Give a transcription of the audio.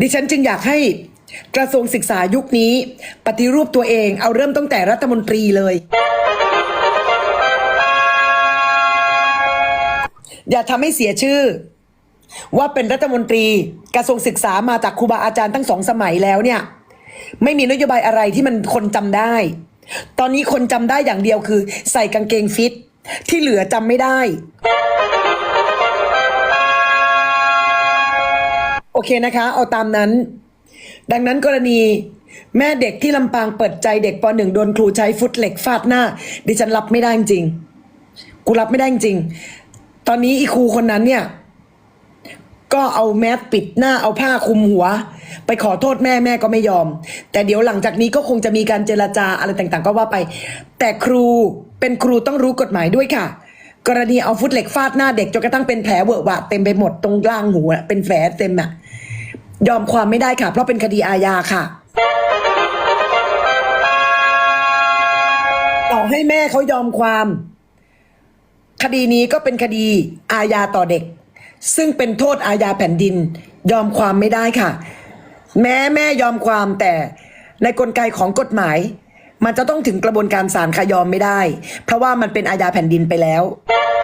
ดิฉันจึงอยากให้กระทรวงศึกษายุคนี้ ปฏิรูปตัวเองเอาเริ่มตั้งแต่รัฐมนตรีเลย อย่าทำให้เสียชื่อ ว่าเป็นรัฐมนตรีกระทรวงศึกษามาจากครูบาอาจารย์ทั้งสองสมัยแล้วเนี่ย ไม่มีนโยบายอะไรที่มันคนจำได้ ตอนนี้คนจำได้อย่างเดียวคือ ใส่กางเกงฟิต ที่เหลือจำไม่ได้ เคนะคะ เอาตามนั้น ดังนั้นกรณีแม่เด็กที่ลำปางเปิดใจเด็กปหนึ่งโดนครูใช้ฟุตเหล็กฟาดหน้า ดิฉันรับไม่ได้จริง กูรับไม่ได้จริง ตอนนี้อีครูคนนั้นเนี่ย ก็เอาแมสปิดหน้าเอาผ้าคลุมหัว ไปขอโทษแม่แม่ก็ไม่ยอม แต่เดี๋ยวหลังจากนี้ก็คงจะมีการเจรจาอะไรต่างๆ ก็ว่าไป แต่ครูเป็นครูต้องรู้กฎหมายด้วยค่ะ กรณีเอาฟุตเหล็กฟาดหน้าเด็กจนกระทั่งเป็นแผลเวอะหวะเต็มไปหมดตรงล่างหูอะเป็นแผลเต็มอะ ยอมความไม่ได้ค่ะ เพราะเป็นคดีอาญาค่ะ ต่อให้แม่เขายอมความ คดีนี้ก็เป็นคดีอาญาต่อเด็ก ซึ่งเป็นโทษอาญาแผ่นดิน ยอมความไม่ได้ค่ะ แม้แม่ยอมความแต่ในกลไกของกฎหมาย มันจะต้องถึงกระบวนการศาลค่ะยอมไม่ได้ เพราะว่ามันเป็นอาญาแผ่นดินไปแล้ว